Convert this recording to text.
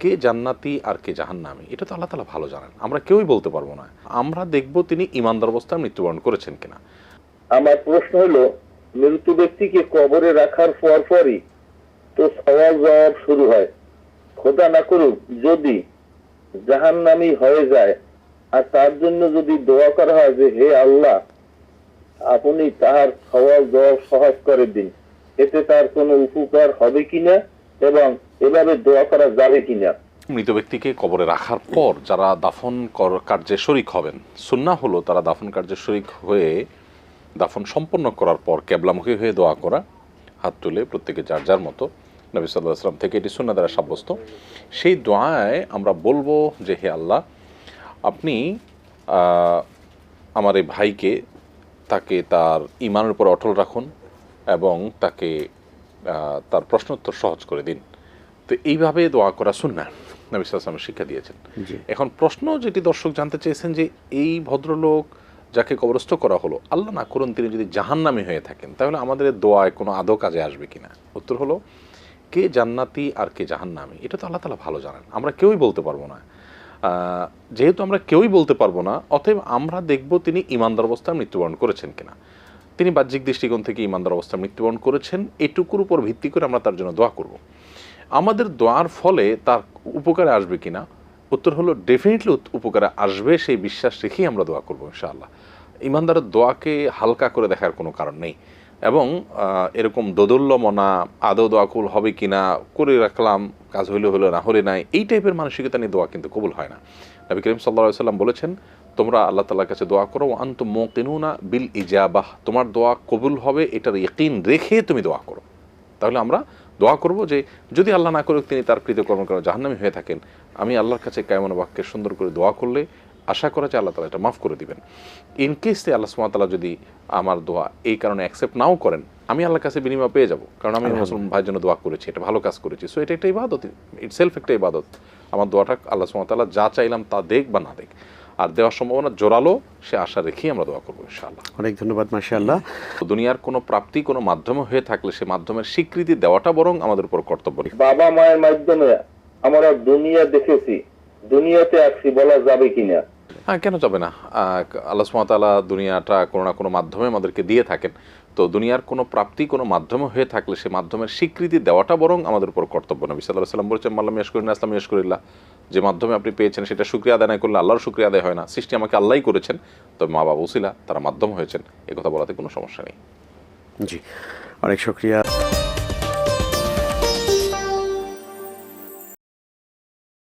কে জান্নাতি আর কে জাহান্নামি? এটা তো আল্লাহ তালা ভালো জানেন। আমরা কেউই বলতে পারব না। আমরা দেখব তিনি ইমানদার অবস্থায় মৃত্যুবরণ করেছেন কিনা। আমার প্রশ্ন হলো মৃত্যু ব্যক্তিকে কবরে রাখার পর পরই তো সওয়াল জবাব শুরু হয়। খোদা না করুক, যদি জাহান্নামী হয়ে যায়, আর তার জন্য যদি দোয়া করা হয় যে, হে আল্লাহ, আপনি তার সওয়াল জবাব সহজ করে দিন। এতে তার কোনো উপকার হবে কিনা? এবং এভাবে দোয়া করা যাবে কিনা? মৃত ব্যক্তিকে কবরে রাখার পর যারা দাফন কর- কার্যে শরিক হবেন সুন্না হলো তারা দাফন কার্যে শরিক হয়ে দাফন সম্পন্ন করার পর ক্যাবলামুখী হয়ে দোয়া করা, হাত তুলে প্রত্যেকে যার যার মতো। নবী সাল্লাহ আসলাম থেকে এটি সুন্না দ্বারা সাব্যস্ত। সেই দোয়ায় আমরা বলব যে, হে আল্লাহ, আপনি আমার এই ভাইকে তাকে তার ইমানের উপর অটল রাখুন এবং তাকে তার প্রশ্নোত্তর সহজ করে দিন। তো এইভাবে দোয়া করা শুননা নবী শিক্ষা দিয়েছেন। এখন প্রশ্ন যেটি দর্শক জানতে চেয়েছেন যে এই ভদ্রলোক যাকে কবরস্থ করা হলো আল্লাহ না করুন তিনি যদি জাহান্নামী হয়ে থাকেন তাহলে আমাদের দোয়ায় কোনো আদৌ কাজে আসবে কিনা? উত্তর হলো কে জান্নাতি আর কে জাহান্নামী? এটা তো আল্লাহ তালা ভালো জানেন। আমরা কেউই বলতে পারব না। আহ, যেহেতু আমরা কেউই বলতে পারব না অতএব আমরা দেখব তিনি ইমানদার অবস্থায় মৃত্যুবরণ করেছেন কিনা। তিনি বাহ্যিক দৃষ্টিকোণ থেকে ইমানদার অবস্থায় মৃত্যুবরণ করেছেন। এটুকুর উপর ভিত্তি করে আমরা তার জন্য দোয়া করব। আমাদের দোয়ার ফলে তার উপকারে আসবে কিনা? উত্তর হলো ডেফিনেটলি উপকারে আসবে, সেই বিশ্বাস রেখেই আমরা দোয়া করব ইনশাআল্লাহ। ইমানদারের দোয়াকে হালকা করে দেখার কোনো কারণ নেই। এবং এরকম দোদল্য মনা আদৌ দোয়া কবুল হবে কিনা, করে রাখলাম, কাজ হইলে হলো না, হলে নাই, এই টাইপের মানসিকতা নিয়ে দোয়া কিন্তু কবুল হয় না। নবী করিম সাল্লা সাল্লাম বলেছেন তোমরা আল্লাহ তালার কাছে দোয়া করো আন্ত মোকিনুনা বিল ইজাবাহ। তোমার দোয়া কবুল হবে এটার ইকিন রেখে তুমি দোয়া করো। তাহলে আমরা দোয়া করব যে যদি আল্লাহ না করুক তিনি তার কৃতকর্ম করে জাহান্নামী হয়ে থাকেন। আমি আল্লাহর কাছে কেমন বাক্যে সুন্দর করে দোয়া করলে আশা করা যায় আল্লাহ তালা এটা মাফ করে দিবেন। ইন কেস আল্লাহ সুমাতালা যদি আমার দোয়া এই কারণে অ্যাকসেপ্ট নাও করেন আমি আল্লাহর কাছে বিনিময় পেয়ে যাব। কারণ আমি মুসলমান ভাইয়ের জন্য দোয়া করেছি এটা ভালো কাজ করেছি। সো এটা একটা ইবাদত ইট সেলফ একটা ইবাদত। আমার দোয়াটা আল্লাহ সুমাতালা যা চাইলাম তা দেখ বা না দেখ। আর দেওয়ার সম্ভাবনা জোরালো সে আশা রেখেই আমরা দোয়া করব ইনশাআল্লাহ। অনেক ধন্যবাদ মাশাআল্লাহ। দুনিয়ার কোনো প্রাপ্তি কোনো মাধ্যমে হয়ে থাকলে সে মাধ্যমের স্বীকৃতি দেওয়াটা বরং আমাদের উপর কর্তব্য। বাবা মায়ের মাধ্যমে আমরা দুনিয়া দেখেছি দুনিয়াতে আসছি বলা যাবে কিনা? হ্যাঁ কেন যাবে না? আহ, আল্লাহ সুমাতালা দুনিয়াটা কোনো না কোনো মাধ্যমে আমাদেরকে দিয়ে থাকেন। তো দুনিয়ার কোনো প্রাপ্তি, কোনো মাধ্যম হয়ে থাকলে সে মাধ্যমের স্বীকৃতি দেওয়াটা বরং আমাদের উপর কর্তব্য। নবী সাল্লাহ সাল্লাম বলেছেন মাল্লাম ইয়াসকুরিন আসলাম ইয়াসকুরিল্লাহ যে মাধ্যমে আপনি পেয়েছেন সেটা শুক্রিয়া আদায় না করলে আল্লাহর শুক্রিয়া আদায় হয় না। সৃষ্টি আমাকে আল্লাহই করেছেন, তবে মা বাবা উসিলা, তারা মাধ্যম হয়েছেন। কথা বলাতে কোনো সমস্যা নেই। জি, অনেক শুক্রিয়া।